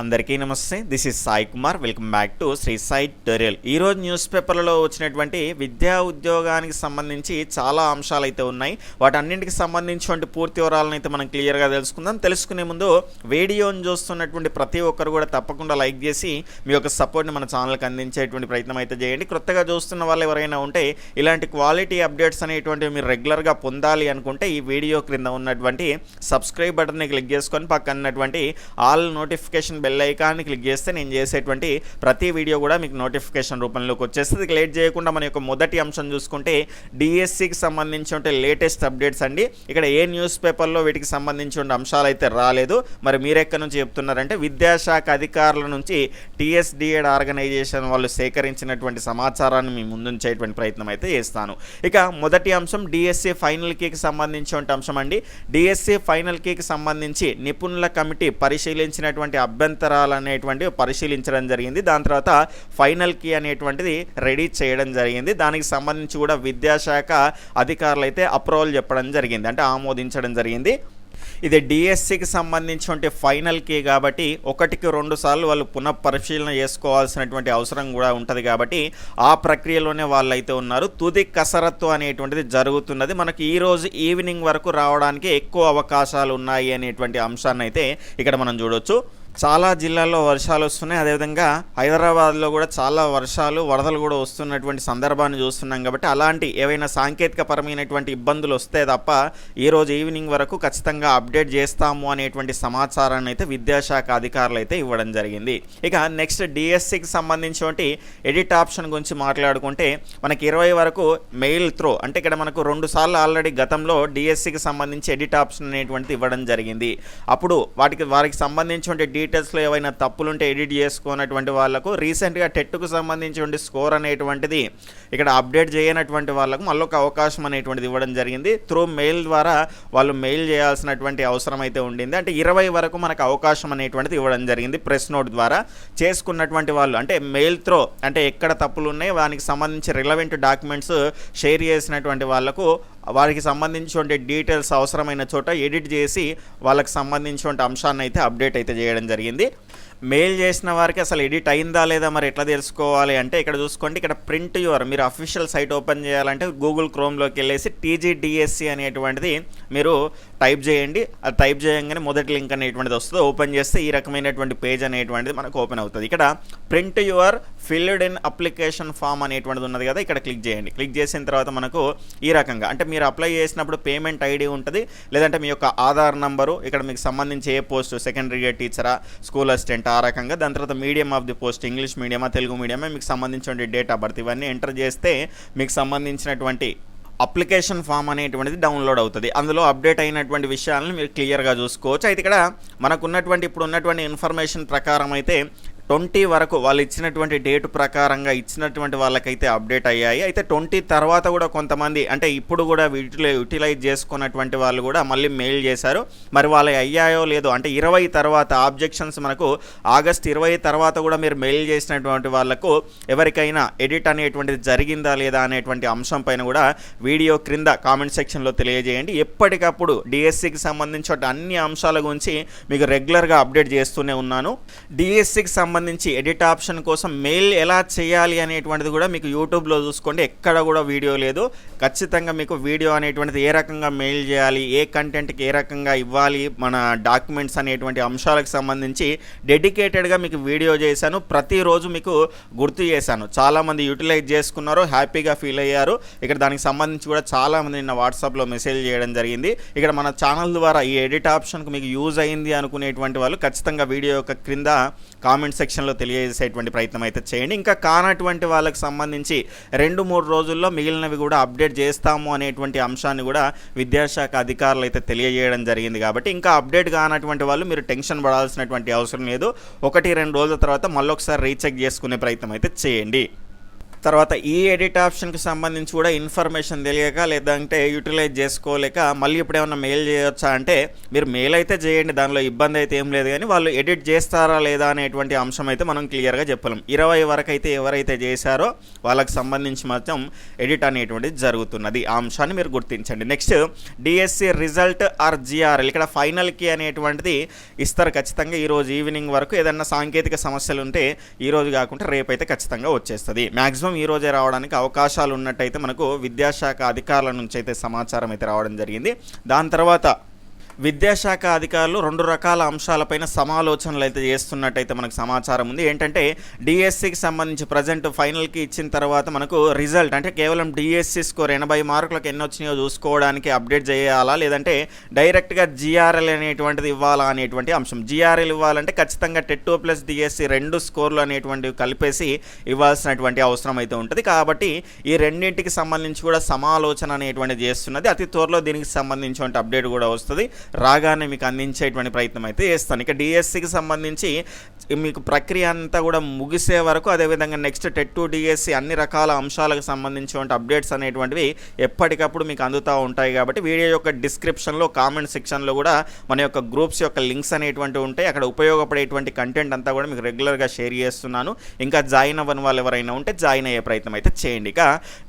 అందరికీ నమస్తే. This is Sai Kumar welcome back to Sri Sai టోరియల్ ఈ రోజు న్యూస్ పేపర్లలో వచ్చినటువంటి విద్యా ఉద్యోగానికి సంబంధించి చాలా అంశాలు అయితే ఉన్నాయి. వాటన్నింటికి సంబంధించినటువంటి పూర్తి వివరాలను అయితే మనం క్లియర్గా తెలుసుకుందాం. తెలుసుకునే ముందు వీడియోని చూస్తున్నటువంటి ప్రతి ఒక్కరు కూడా తప్పకుండా లైక్ చేసి మీ యొక్క సపోర్ట్ని మన ఛానల్కి అందించేటువంటి ప్రయత్నం అయితే చేయండి. కొత్తగా చూస్తున్న వాళ్ళు ఎవరైనా ఉంటే ఇలాంటి క్వాలిటీ అప్డేట్స్ అనేటువంటివి మీరు రెగ్యులర్గా పొందాలి అనుకుంటే ఈ వీడియో క్రింద ఉన్నటువంటి సబ్స్క్రైబ్ బటన్ని క్లిక్ చేసుకొని పక్కన ఆల్ నోటిఫికేషన్ బెల్ ఐకాన్ని క్లిక్ చేస్తే నేను చేసేటువంటి ప్రతి వీడియో కూడా మీకు నోటిఫికేషన్ రూపంలోకి వచ్చేస్తుంది. లేట్ చేయకుండా మన యొక్క మొదటి అంశం చూసుకుంటే డిఎస్సికి సంబంధించిన లేటెస్ట్ అప్డేట్స్ అండి. ఇక్కడ ఏ న్యూస్ పేపర్లో వీటికి సంబంధించిన అంశాలు అయితే రాలేదు. మరి మీరెక్కడి నుంచి చెప్తున్నారంటే విద్యాశాఖ అధికారుల నుంచి టీఎస్డిఎడ్ ఆర్గనైజేషన్ వాళ్ళు సేకరించినటువంటి సమాచారాన్ని మీ ముందుంచేటువంటి ప్రయత్నం అయితే చేస్తాను. ఇక మొదటి అంశం డిఎస్సి ఫైనల్ కీకి సంబంధించిన అంశం అండి. డిఎస్సి ఫైనల్ కీకి సంబంధించి నిపుణుల కమిటీ పరిశీలించినటువంటి అభ్యంతరాలు అనేటువంటివి పరిశీలించడం జరిగింది. దాని తర్వాత ఫైనల్ కీ అనేటువంటిది రెడీ చేయడం జరిగింది. దానికి సంబంధించి కూడా విద్యాశాఖ అధికారులు అయితే అప్రూవల్ చెప్పడం జరిగింది. అంటే ఆమోదించడం జరిగింది. ఇది డిఎస్సికి సంబంధించినటువంటి ఫైనల్ కీ కాబట్టి ఒకటికి రెండు సార్లు వాళ్ళు పునః పరిశీలన చేసుకోవాల్సినటువంటి అవసరం కూడా ఉంటుంది కాబట్టి ఆ ప్రక్రియలోనే వాళ్ళు అయితే ఉన్నారు. తుది కసరత్తు అనేటువంటిది జరుగుతున్నది. మనకి ఈరోజు ఈవినింగ్ వరకు రావడానికి ఎక్కువ అవకాశాలు ఉన్నాయి అనేటువంటి అంశాన్ని అయితే ఇక్కడ మనం చూడొచ్చు. చాలా జిల్లాల్లో వర్షాలు వస్తున్నాయి. అదేవిధంగా హైదరాబాద్లో కూడా చాలా వర్షాలు వరదలు కూడా వస్తున్నటువంటి సందర్భాన్ని చూస్తున్నాం కాబట్టి అలాంటి ఏవైనా సాంకేతిక పరమైనటువంటి ఇబ్బందులు వస్తే తప్ప ఈరోజు ఈవినింగ్ వరకు ఖచ్చితంగా అప్డేట్ చేస్తాము అనేటువంటి సమాచారాన్ని అయితే విద్యాశాఖ అధికారులు అయితే ఇవ్వడం జరిగింది. ఇక నెక్స్ట్ డిఎస్సికి సంబంధించినటువంటి ఎడిట్ ఆప్షన్ గురించి మాట్లాడుకుంటే మనకి ఇరవై వరకు మెయిల్ త్రో అంటే ఇక్కడ మనకు రెండు సార్లు ఆల్రెడీ గతంలో డిఎస్సికి సంబంధించి ఎడిట్ ఆప్షన్ అనేటువంటిది ఇవ్వడం జరిగింది. అప్పుడు వాటికి వారికి సంబంధించినటువంటి డీటెయిల్స్లో ఏవైనా తప్పులుంటే ఎడిట్ చేసుకున్నటువంటి వాళ్ళకు రీసెంట్గా టెట్కు సంబంధించి స్కోర్ అనేటువంటిది ఇక్కడ అప్డేట్ చేయనటువంటి వాళ్ళకు మళ్ళీ ఒక అవకాశం అనేటువంటిది ఇవ్వడం జరిగింది. త్రూ మెయిల్ ద్వారా వాళ్ళు మెయిల్ చేయాల్సినటువంటి అవసరం అయితే ఉండింది. అంటే ఇరవై వరకు మనకు అవకాశం అనేటువంటిది ఇవ్వడం జరిగింది ప్రెస్ నోట్ ద్వారా. చేసుకున్నటువంటి వాళ్ళు అంటే మెయిల్ త్రో అంటే ఎక్కడ తప్పులు ఉన్నాయి దానికి సంబంధించి రిలవెంట్ డాక్యుమెంట్స్ షేర్ చేసినటువంటి వాళ్ళకు వారికి సంబంధించినటువంటి డీటెయిల్స్ అవసరమైన చోట ఎడిట్ చేసి వాళ్ళకి సంబంధించినటువంటి అంశాన్ని అయితే అప్డేట్ అయితే చేయడం జరిగింది. మెయిల్ చేసిన వారికి అసలు ఎడిట్ అయిందా లేదా మరి ఎట్లా తెలుసుకోవాలి అంటే ఇక్కడ చూసుకోండి ఇక్కడ ప్రింట్ యువర్ మీరు అఫీషియల్ సైట్ ఓపెన్ చేయాలంటే గూగుల్ క్రోమ్లోకి వెళ్ళేసి టీజీడిఎస్సి అనేటువంటిది మీరు టైప్ చేయండి. అది టైప్ చేయగానే మొదటి లింక్ అనేటువంటిది వస్తుంది. ఓపెన్ చేస్తే ఈ రకమైనటువంటి పేజ్ అనేటువంటిది మనకు ఓపెన్ అవుతుంది. ఇక్కడ print your filled in application form అనేటువంటిది ఉన్నది కదా ఇక్కడ క్లిక్ చేయండి. క్లిక్ చేసిన తర్వాత మనకు ఈ రకంగా అంటే మీరు అప్లై చేసినప్పుడు పేమెంట్ ఐడి ఉంటుంది లేదంటే మీ యొక్క ఆధార్ నంబరు ఇక్కడ మీకు సంబంధించి ఏ పోస్ట్ సెకండరీ గ్రేడ్ టీచరా స్కూల్ అసిస్టెంట్ ఆ రకంగా దాని తర్వాత medium of the post English మీడియమా Telugu మీడియమా మీకు సంబంధించిన డేట్ ఆఫ్ బర్త్ ఇవన్నీ ఎంటర్ చేస్తే మీకు సంబంధించినటువంటి అప్లికేషన్ ఫామ్ అనేటువంటిది డౌన్లోడ్ అవుతుంది. అందులో అప్డేట్ అయినటువంటి విషయాలను మీరు క్లియర్గా చూసుకోవచ్చు. అయితే ఇక్కడ మనకున్నటువంటి ఇప్పుడు ఉన్నటువంటి ఇన్ఫర్మేషన్ ప్రకారం అయితే ట్వంటీ వరకు వాళ్ళు ఇచ్చినటువంటి డేట్ ప్రకారంగా ఇచ్చినటువంటి వాళ్ళకైతే అప్డేట్ అయ్యాయి. అయితే ట్వంటీ తర్వాత కూడా కొంతమంది అంటే ఇప్పుడు కూడా వీటిలో యూటిలైజ్ చేసుకున్నటువంటి వాళ్ళు కూడా మళ్ళీ మెయిల్ చేశారు. మరి వాళ్ళు అయ్యాయో లేదో అంటే ఇరవై తర్వాత ఆబ్జెక్షన్స్ మనకు ఆగస్ట్ ఇరవై తర్వాత కూడా మీరు మెయిల్ చేసినటువంటి వాళ్ళకు ఎవరికైనా ఎడిట్ అనేటువంటిది జరిగిందా లేదా అనేటువంటి అంశం పైన కూడా వీడియో క్రింద కామెంట్ సెక్షన్లో తెలియజేయండి. ఎప్పటికప్పుడు డిఎస్సికి సంబంధించిన అన్ని అంశాల గురించి మీకు రెగ్యులర్గా అప్డేట్ చేస్తూనే ఉన్నాను. డిఎస్సికి సంబంధించి సంబంధించి ఎడిట్ ఆప్షన్ కోసం మెయిల్ ఎలా చేయాలి అనేటువంటిది కూడా మీకు యూట్యూబ్లో చూసుకోండి. ఎక్కడ కూడా వీడియో లేదు. ఖచ్చితంగా మీకు వీడియో అనేటువంటిది ఏ రకంగా మెయిల్ చేయాలి ఏ కంటెంట్కి ఏ రకంగా ఇవ్వాలి మన డాక్యుమెంట్స్ అనేటువంటి అంశాలకు సంబంధించి డెడికేటెడ్గా మీకు వీడియో చేశాను. ప్రతిరోజు మీకు గుర్తు చేశాను. చాలామంది యూటిలైజ్ చేసుకున్నారు హ్యాపీగా ఫీల్ అయ్యారు. ఇక్కడ దానికి సంబంధించి కూడా చాలామంది నిన్న వాట్సాప్లో మెసేజ్ చేయడం జరిగింది. ఇక్కడ మన ఛానల్ ద్వారా ఈ ఎడిట్ ఆప్షన్కి మీకు యూజ్ అయింది అనుకునేటువంటి వాళ్ళు ఖచ్చితంగా వీడియో యొక్క క్రింద కామెంట్ సెక్షన్లో తెలియజేసేటువంటి ప్రయత్నం అయితే చేయండి. ఇంకా కానటువంటి వాళ్ళకి సంబంధించి రెండు మూడు రోజుల్లో మిగిలినవి కూడా అప్డేట్ చేస్తాము అనేటువంటి అంశాన్ని కూడా విద్యాశాఖ అధికారులు అయితే తెలియజేయడం జరిగింది కాబట్టి ఇంకా అప్డేట్ కానటువంటి వాళ్ళు మీరు టెన్షన్ పడాల్సినటువంటి అవసరం లేదు. ఒకటి రెండు రోజుల తర్వాత మళ్ళొకసారి రీచెక్ చేసుకునే ప్రయత్నం అయితే చేయండి. తర్వాత ఈ ఎడిట్ ఆప్షన్కి సంబంధించి కూడా ఇన్ఫర్మేషన్ తెలియక లేదంటే యూటిలైజ్ చేసుకోలేక మళ్ళీ ఇప్పుడు ఏమైనా మెయిల్ చేయొచ్చా అంటే మీరు మెయిల్ అయితే చేయండి దానిలో ఇబ్బంది అయితే ఏం లేదు కానీ వాళ్ళు ఎడిట్ చేస్తారా లేదా అనేటువంటి అంశం అయితే మనం క్లియర్గా చెప్పలేం. ఇరవై వరకు అయితే ఎవరైతే చేశారో వాళ్ళకి సంబంధించి మాత్రం ఎడిట్ అనేటువంటిది జరుగుతున్నది. ఆ అంశాన్ని మీరు గుర్తించండి. Next DSC result R GRL ఇక్కడ ఫైనల్కి అనేటువంటిది ఇస్తారు ఖచ్చితంగా. ఈరోజు ఈవినింగ్ వరకు ఏదన్నా సాంకేతిక సమస్యలు ఉంటే ఈరోజు కాకుండా రేపు అయితే ఖచ్చితంగా వచ్చేస్తుంది. మ్యాక్సిమం ఈ రోజే రావడానికి అవకాశాలు ఉన్నట్టయితే మనకు విద్యాశాఖ అధికారుల నుంచి అయితే సమాచారం అయితే రావడం జరిగింది. దాని తర్వాత విద్యాశాఖ అధికారులు రెండు రకాల అంశాలపైన సమాలోచనలు అయితే చేస్తున్నట్టయితే మనకు సమాచారం ఉంది. ఏంటంటే డిఎస్సికి సంబంధించి ప్రజెంట్ ఫైనల్కి ఇచ్చిన తర్వాత మనకు రిజల్ట్ అంటే కేవలం డిఎస్సి స్కోర్ ఎనభై మార్కులకు ఎన్ని వచ్చినాయో చూసుకోవడానికి అప్డేట్ చేయాలా? లేదంటే డైరెక్ట్గా జిఆర్ఎల్ అనేటువంటిది ఇవ్వాలా అనేటువంటి అంశం. జిఆర్ఎల్ ఇవ్వాలంటే ఖచ్చితంగా టెట్ ప్లస్ డిఎస్సి రెండు స్కోర్లు అనేటువంటివి కలిపేసి ఇవ్వాల్సినటువంటి అవసరం అయితే ఉంటుంది. కాబట్టి ఈ రెండింటికి సంబంధించి కూడా సమాలోచన అనేటువంటిది చేస్తున్నది. అతి త్వరలో దీనికి సంబంధించిన అప్డేట్ కూడా వస్తుంది. రాగానే మీకు అందించేటువంటి ప్రయత్నం అయితే చేస్తాను. ఇక డిఎస్సికి సంబంధించి మీకు ప్రక్రియ అంతా కూడా ముగిసే వరకు అదేవిధంగా నెక్స్ట్ టెట్ టు డిఎస్సి అన్ని రకాల అంశాలకు సంబంధించిన అప్డేట్స్ అనేటువంటివి ఎప్పటికప్పుడు మీకు అందుతూ ఉంటాయి కాబట్టి వీడియో యొక్క డిస్క్రిప్షన్లో కామెంట్ సెక్షన్లో కూడా మన యొక్క గ్రూప్స్ యొక్క లింక్స్ అనేటువంటివి ఉంటాయి. అక్కడ ఉపయోగపడేటువంటి కంటెంట్ అంతా కూడా మీకు రెగ్యులర్గా షేర్ చేస్తున్నాను. ఇంకా జాయిన్ అవ్వని వాళ్ళు ఎవరైనా ఉంటే జాయిన్ అయ్యే ప్రయత్నం అయితే చేయండి. ఇక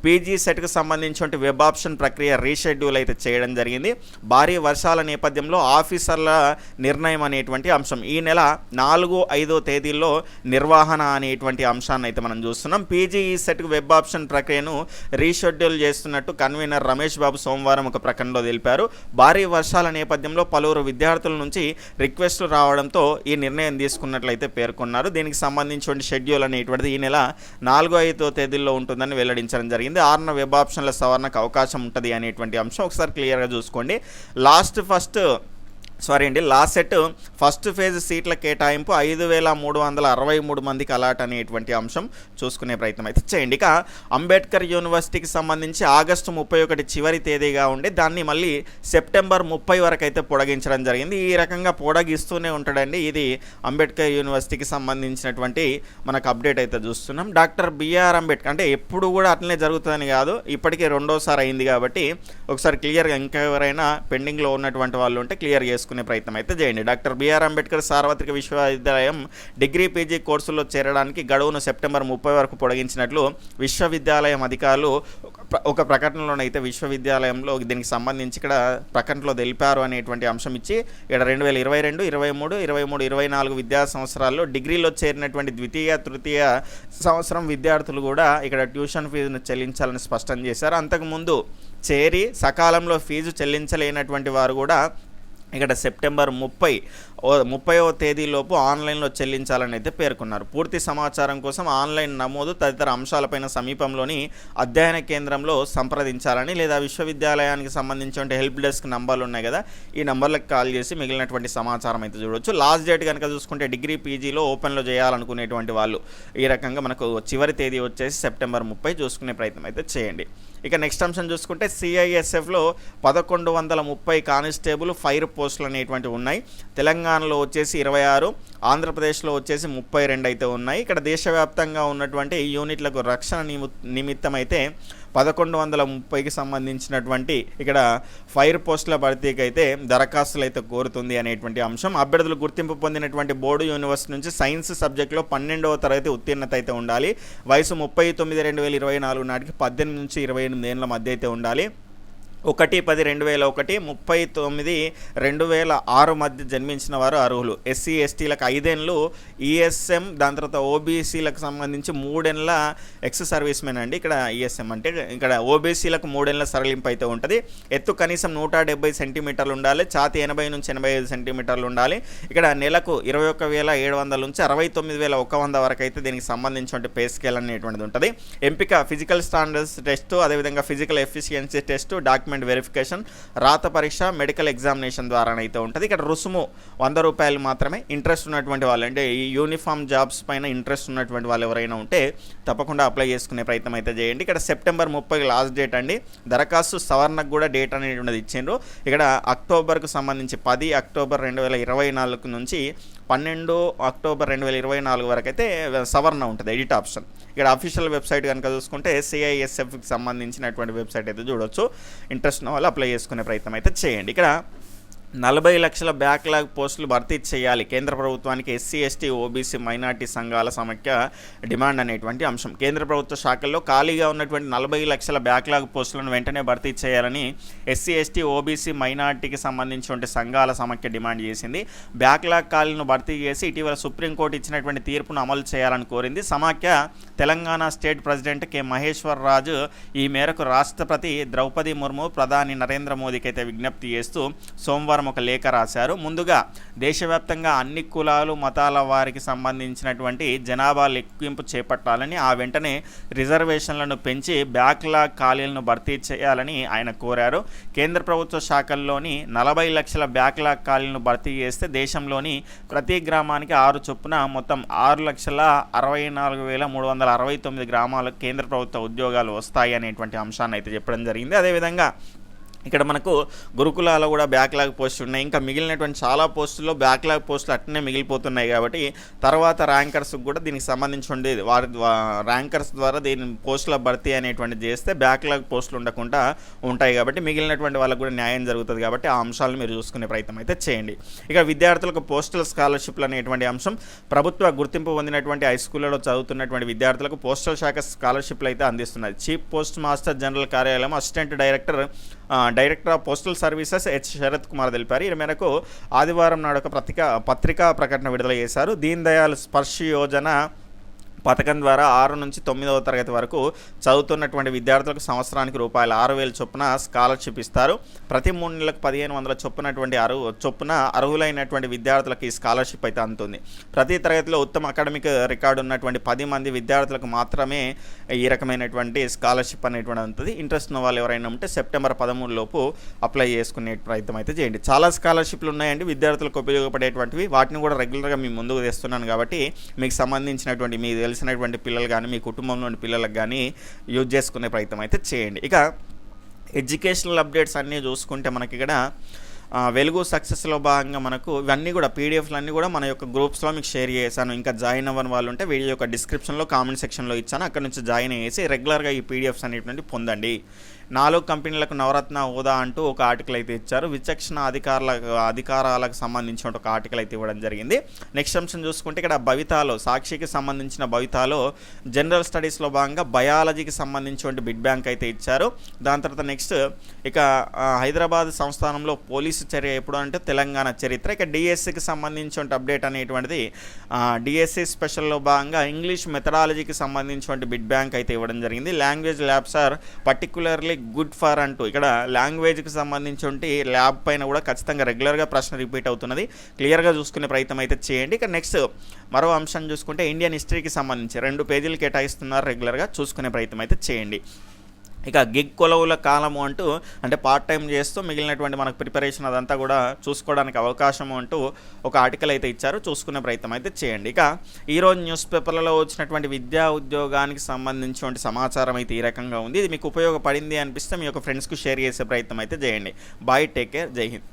పీజీ సెట్కి సంబంధించిన వెబ్ ఆప్షన్ ప్రక్రియ రీషెడ్యూల్ అయితే చేయడం జరిగింది. భారీ వర్షాల నేపథ్యంలో ఆఫీసర్ల నిర్ణయం అనేటువంటి అంశం. ఈ నెల నాలుగు ఐదో తేదీల్లో నిర్వహణ అనేటువంటి అంశాన్ని అయితే మనం చూస్తున్నాం. పీజీ సెట్ వెబ్ ఆప్షన్ ప్రక్రియను రీషెడ్యూల్ చేస్తున్నట్టు కన్వీనర్ రమేష్ బాబు సోమవారం ఒక ప్రకటనలో తెలిపారు. భారీ వర్షాల నేపథ్యంలో పలువురు విద్యార్థుల నుంచి రిక్వెస్టులు రావడంతో ఈ నిర్ణయం తీసుకున్నట్లయితే పేర్కొన్నారు. దీనికి సంబంధించిన షెడ్యూల్ అనేటువంటిది ఈ నెల నాలుగో ఐదో తేదీల్లో ఉంటుందని వెల్లడించడం జరిగింది. ఆరున వెబ్ ఆప్షన్ల సవరణకు అవకాశం ఉంటుంది అనేటువంటి అంశం ఒకసారి క్లియర్గా చూసుకోండి. Last first So. సారీ అండి లాస్ట్ సెట్ ఫస్ట్ ఫేజ్ సీట్ల కేటాయింపు ఐదు వేల మూడు వందల అరవై మూడు మందికి అలాట్ అనేటువంటి అంశం చూసుకునే ప్రయత్నం అయితే చేయండి. ఇక అంబేద్కర్ యూనివర్సిటీకి సంబంధించి ఆగస్టు ముప్పై ఒకటి చివరి తేదీగా ఉండి దాన్ని మళ్ళీ సెప్టెంబర్ ముప్పై వరకు అయితే పొడగించడం జరిగింది. ఈ రకంగా పొడగిస్తూనే ఉంటాడండి. ఇది అంబేద్కర్ యూనివర్సిటీకి సంబంధించినటువంటి మనకు అప్డేట్ అయితే చూస్తున్నాం. డాక్టర్ బిఆర్ అంబేద్కర్ అంటే ఎప్పుడు కూడా అట్లనే జరుగుతుందని కాదు ఇప్పటికే రెండోసారి అయింది కాబట్టి ఒకసారి క్లియర్గా ఇంకెవరైనా పెండింగ్లో ఉన్నటువంటి వాళ్ళు ఉంటే క్లియర్ తెలుసుకునే ప్రయత్నం అయితే చేయండి. డాక్టర్ బిఆర్ అంబేద్కర్ సార్వత్రిక విశ్వవిద్యాలయం డిగ్రీ పీజీ కోర్సుల్లో చేరడానికి గడువును సెప్టెంబర్ ముప్పై వరకు పొడిగించినట్లు విశ్వవిద్యాలయం అధికారులు ఒక ఒక ప్రకటనలోనైతే విశ్వవిద్యాలయంలో దీనికి సంబంధించి ఇక్కడ ప్రకటనలో తెలిపారు అనేటువంటి అంశం ఇచ్చి ఇక్కడ రెండు వేల ఇరవై రెండు ఇరవై మూడు ఇరవై మూడు ఇరవై నాలుగు విద్యా సంవత్సరాల్లో డిగ్రీలో చేరినటువంటి ద్వితీయ తృతీయ సంవత్సరం విద్యార్థులు కూడా ఇక్కడ ట్యూషన్ ఫీజును చెల్లించాలని స్పష్టం చేశారు. అంతకుముందు చేరి సకాలంలో ఫీజు చెల్లించలేనటువంటి వారు కూడా ఇక్కడ సెప్టెంబర్ ముప్పై ముప్పైవ తేదీలోపు ఆన్లైన్లో చెల్లించాలని అయితే పేర్కొన్నారు. పూర్తి సమాచారం కోసం ఆన్లైన్ నమోదు తదితర అంశాలపైన సమీపంలోని అధ్యయన కేంద్రంలో సంప్రదించాలని లేదా విశ్వవిద్యాలయానికి సంబంధించిన హెల్ప్ డెస్క్ నంబర్లు ఉన్నాయి కదా ఈ నంబర్లకు కాల్ చేసి మిగిలినటువంటి సమాచారం అయితే చూడవచ్చు లాస్ట్ డేట్ కనుక చూసుకుంటే డిగ్రీ పీజీలో ఓపెన్లో చేయాలనుకునేటువంటి వాళ్ళు ఈ రకంగా మనకు చివరి తేదీ వచ్చేసి సెప్టెంబర్ ముప్పై చూసుకునే ప్రయత్నం అయితే చేయండి. ఇక నెక్స్ట్ అంశం చూసుకుంటే సిఐఎస్ఎఫ్లో పదకొండు వందల ముప్పై కానిస్టేబుల్ ఫైర్ పోస్టులు అనేటువంటివి ఉన్నాయి. తెలంగాణ తెలంగాణలో వచ్చేసి ఇరవై ఆరు ఆంధ్రప్రదేశ్లో వచ్చేసి ముప్పై రెండు అయితే ఉన్నాయి. ఇక్కడ దేశవ్యాప్తంగా ఉన్నటువంటి యూనిట్లకు రక్షణ నిమిత్తం అయితే పదకొండు వందల ముప్పైకి సంబంధించినటువంటి ఇక్కడ ఫైర్ పోస్టుల భర్తీకి అయితే దరఖాస్తులు అయితే కోరుతుంది అనేటువంటి అంశం. అభ్యర్థులు గుర్తింపు పొందినటువంటి బోర్డు యూనివర్సిటీ నుంచి సైన్స్ సబ్జెక్టులో పన్నెండవ తరగతి ఉత్తీర్ణత అయితే ఉండాలి. వయసు ముప్పై తొమ్మిది రెండు వేల ఇరవై నాలుగు నాటికి పద్దెనిమిది నుంచి ఇరవై ఎనిమిది ఏళ్ళ మధ్య అయితే ఉండాలి. ఒకటి పది రెండు వేల ఒకటి ముప్పై తొమ్మిది రెండు వేల ఆరు మధ్య జన్మించిన వారు అర్హులు. ఎస్సీ ఎస్టీలకు ఐదేళ్ళు ఈఎస్ఎం దాని తర్వాత ఓబీసీలకు సంబంధించి మూడేళ్ళ ఎక్స్ సర్వీస్ మెన్ అండి. ఇక్కడ ఈఎస్ఎం అంటే ఇక్కడ ఓబీసీలకు మూడేళ్ళ సరళింపు అయితే ఉంటుంది. ఎత్తు కనీసం నూట డెబ్బై సెంటీమీటర్లు ఉండాలి. ఛాతి ఎనభై నుంచి ఎనభై ఐదు సెంటీమీటర్లు ఉండాలి. ఇక్కడ నెలకు ఇరవై ఒక్క వేల ఏడు వందల నుంచి అరవై తొమ్మిది వేల ఒక వంద వరకు అయితే దీనికి సంబంధించిన పే స్కేల్ అనేటువంటిది ఉంటుంది. ఎంపిక ఫిజికల్ స్టాండర్డ్స్ టెస్ట్ అదేవిధంగా physical efficiency test document verification రాత పరీక్ష మెడికల్ ఎగ్జామినేషన్ ద్వారానైతే ఉంటుంది. ఇక్కడ రుసుము వంద రూపాయలు మాత్రమే. ఇంట్రెస్ట్ ఉన్నటువంటి వాళ్ళు అంటే ఈ యూనిఫామ్ జాబ్స్ పైన ఇంట్రెస్ట్ ఉన్నటువంటి వాళ్ళు ఎవరైనా ఉంటే తప్పకుండా అప్లై చేసుకునే ప్రయత్నం అయితే చేయండి. ఇక్కడ సెప్టెంబర్ ముప్పై లాస్ట్ డేట్ అండి. దరఖాస్తు సవరణకు కూడా డేట్ అనేటువంటిది ఇచ్చిండ్రు. ఇక్కడ అక్టోబర్కు సంబంధించి పది అక్టోబర్ రెండు వేల ఇరవై నాలుగు నుంచి పన్నెండు అక్టోబర్ రెండు వేల ఇరవై నాలుగు వరకు అయితే సవరణ ఉంటుంది ఎడిట్ ఆప్షన్. ఇక్కడ అఫీషియల్ వెబ్సైట్ కనుక చూసుకుంటే సిఐఎస్ఎఫ్కి సంబంధించినటువంటి వెబ్సైట్ అయితే చూడొచ్చు. ఇంట్రెస్ట్ ఉన్న వాళ్ళు అప్లై చేసుకునే ప్రయత్నం అయితే చేయండి. ఇక్కడ నలభై లక్షల బ్యాక్లాగ్ పోస్టులు భర్తీ చేయాలి. కేంద్ర ప్రభుత్వానికి ఎస్సీ ఎస్టీ ఓబీసీ మైనార్టీ సంఘాల సమైక్య డిమాండ్ అనేటువంటి అంశం. కేంద్ర ప్రభుత్వ శాఖల్లో ఖాళీగా ఉన్నటువంటి నలభై లక్షల బ్యాక్లాగ్ పోస్టులను వెంటనే భర్తీ చేయాలని ఎస్సీ ఎస్టీ ఓబీసీ మైనార్టీకి సంబంధించినటువంటి సంఘాల సమైక్య డిమాండ్ చేసింది. బ్యాక్లాగ్ ఖాళీలను భర్తీ చేసి ఇటీవల సుప్రీంకోర్టు ఇచ్చినటువంటి తీర్పును అమలు చేయాలని కోరింది. సమాఖ్య Telangana state president K. Maheshwar Raju ఈ మేరకు రాష్ట్రపతి ద్రౌపది ముర్ము ప్రధాని నరేంద్ర మోదీకి అయితే విజ్ఞప్తి చేస్తూ సోమవారం ఒక లేఖ రాశారు. ముందుగా దేశవ్యాప్తంగా అన్ని కులాలు మతాల వారికి సంబంధించినటువంటి జనాభా లెక్కింపు చేపట్టాలని ఆ వెంటనే రిజర్వేషన్లను పెంచి బ్యాక్లాగ్ ఖాళీలను భర్తీ చేయాలని ఆయన కోరారు. కేంద్ర ప్రభుత్వ శాఖల్లోని నలభై లక్షల బ్యాక్లాగ్ ఖాళీలను భర్తీ చేస్తే దేశంలోని ప్రతి గ్రామానికి ఆరు చొప్పున మొత్తం ఆరు లక్షల అరవై నాలుగు వేల మూడు వందల అరవై తొమ్మిది గ్రామాలకు కేంద్ర ప్రభుత్వ ఉద్యోగాలు వస్తాయి అనేటువంటి అంశాన్ని అయితే చెప్పడం జరిగింది. అదేవిధంగా ఇక్కడ మనకు గురుకులాలో కూడా బ్యాక్లాగ్ పోస్టులు ఉన్నాయి. ఇంకా మిగిలినటువంటి చాలా పోస్టుల్లో బ్యాక్లాగ్ పోస్టులు అట్నే మిగిలిపోతున్నాయి కాబట్టి తర్వాత ర్యాంకర్స్ కూడా దీనికి సంబంధించి ఉండేది. వారి ర్యాంకర్స్ ద్వారా దీని పోస్టుల భర్తీ అనేటువంటిది చేస్తే బ్యాక్లాగ్ పోస్టులు ఉండకుండా ఉంటాయి కాబట్టి మిగిలినటువంటి వాళ్ళకు కూడా న్యాయం జరుగుతుంది కాబట్టి ఆ అంశాలను మీరు చూసుకునే ప్రయత్నం అయితే చేయండి. ఇక విద్యార్థులకు పోస్టల్ స్కాలర్షిప్లు అనేటువంటి అంశం ప్రభుత్వ గుర్తింపు పొందినటువంటి హై స్కూళ్ళలో చదువుతున్నటువంటి విద్యార్థులకు పోస్టల్ శాఖ స్కాలర్షిప్లు అయితే అందిస్తున్నది. చీఫ్ పోస్ట్ మాస్టర్ జనరల్ కార్యాలయం assistant director director of postal services H. Sharath Kumar తెలిపారు. ఈ మేరకు ఆదివారం నాడు ఒక పత్రిక పత్రికా ప్రకటన విడుదల చేశారు. దీన్ దయాళ్ స్పర్శ యోజన పథకం ద్వారా ఆరు నుంచి తొమ్మిదవ తరగతి వరకు చదువుతున్నటువంటి విద్యార్థులకు సంవత్సరానికి రూపాయలు ఆరు వేల చొప్పున స్కాలర్షిప్ ఇస్తారు. ప్రతి మూడు నెలలకు పదిహేను వందల చొప్పునటువంటి అరువు చొప్పున అర్హులైనటువంటి విద్యార్థులకు ఈ స్కాలర్షిప్ అయితే అందుతుంది. ప్రతి తరగతిలో ఉత్తమ అకాడమిక్ రికార్డు ఉన్నటువంటి పది మంది విద్యార్థులకు మాత్రమే ఈ రకమైనటువంటి స్కాలర్షిప్ అనేటువంటి ఉంటుంది. ఇంట్రెస్ట్ ఉన్న వాళ్ళు ఎవరైనా ఉంటే సెప్టెంబర్ పదమూడు లోపు అప్లై చేసుకునే ప్రయత్నం అయితే చేయండి. చాలా స్కాలర్షిప్లు ఉన్నాయండి. విద్యార్థులకు ఉపయోగపడేటువంటివి. వాటిని కూడా రెగ్యులర్గా మీ ముందుకు తెస్తున్నాను కాబట్టి మీకు సంబంధించినటువంటి మీకు తెలిసినటువంటి పిల్లలు కానీ మీ కుటుంబంలోని పిల్లలకు కానీ యూజ్ చేసుకునే ప్రయత్నం అయితే చేయండి. ఇక ఎడ్యుకేషనల్ అప్డేట్స్ అన్నీ చూసుకుంటే మనకి ఇక్కడ వెలుగు సక్సెస్లో భాగంగా మనకు ఇవన్నీ కూడా పీడిఎఫ్లు అన్నీ కూడా మన యొక్క గ్రూప్స్లో మీకు షేర్ చేశాను. ఇంకా జాయిన్ అవ్వని వాళ్ళు ఉంటే వీడియో యొక్క డిస్క్రిప్షన్లో కామెంట్ సెక్షన్లో ఇచ్చాను. అక్కడ నుంచి జాయిన్ అయ్యేసి రెగ్యులర్గా ఈ పీడిఎఫ్స్ అనేటువంటి పొందండి. నాలుగు కంపెనీలకు నవరత్న హోదా అంటూ ఒక ఆర్టికల్ అయితే ఇచ్చారు. విచక్షణ అధికారుల అధికారాలకు సంబంధించిన ఒక ఆర్టికల్ అయితే ఇవ్వడం జరిగింది. నెక్స్ట్ అంశం చూసుకుంటే ఇక్కడ భవితాలో సాక్షికి సంబంధించిన భవితాలో జనరల్ స్టడీస్లో భాగంగా బయాలజీకి సంబంధించిన బిడ్ బ్యాంక్ అయితే ఇచ్చారు. దాని తర్వాత నెక్స్ట్ ఇక హైదరాబాద్ సంస్థానంలో పోలీసు చర్య ఎప్పుడు అంటే తెలంగాణ చరిత్ర. ఇక డిఎస్సికి సంబంధించిన అప్డేట్ అనేటువంటిది డిఎస్సి స్పెషల్లో భాగంగా ఇంగ్లీష్ మెథడాలజీకి సంబంధించిన బిడ్ బ్యాంక్ అయితే ఇవ్వడం జరిగింది. Language labs are particularly good for అంటూ. ఇక్కడ లాంగ్వేజ్కి సంబంధించి ల్యాబ్ పైన కూడా ఖచ్చితంగా రెగ్యులర్గా ప్రశ్న రిపీట్ అవుతున్నది. క్లియర్గా చూసుకునే ప్రయత్నం అయితే చేయండి. ఇక నెక్స్ట్ మరో అంశం చూసుకుంటే ఇండియన్ హిస్టరీకి సంబంధించి రెండు పేజీలు కేటాయిస్తున్నారు రెగ్యులర్గా. చూసుకునే ప్రయత్నం అయితే చేయండి. ఇక గిగ్ కొలవుల కాలము అంటూ అంటే పార్ట్ టైం చేస్తూ మిగిలినటువంటి మనకు ప్రిపరేషన్ అదంతా కూడా చూసుకోవడానికి అవకాశం అంటూ ఒక ఆర్టికల్ అయితే ఇచ్చారు. చూసుకునే ప్రయత్నం అయితే చేయండి. ఇక ఈరోజు న్యూస్ పేపర్లలో వచ్చినటువంటి విద్యా ఉద్యోగానికి సంబంధించినటువంటి సమాచారం అయితే ఈ రకంగా ఉంది. ఇది మీకు ఉపయోగపడింది అనిపిస్తే మీ యొక్క ఫ్రెండ్స్కు షేర్ చేసే ప్రయత్నం అయితే చేయండి. బాయ్ టేక్ కేర్ జై హింద్.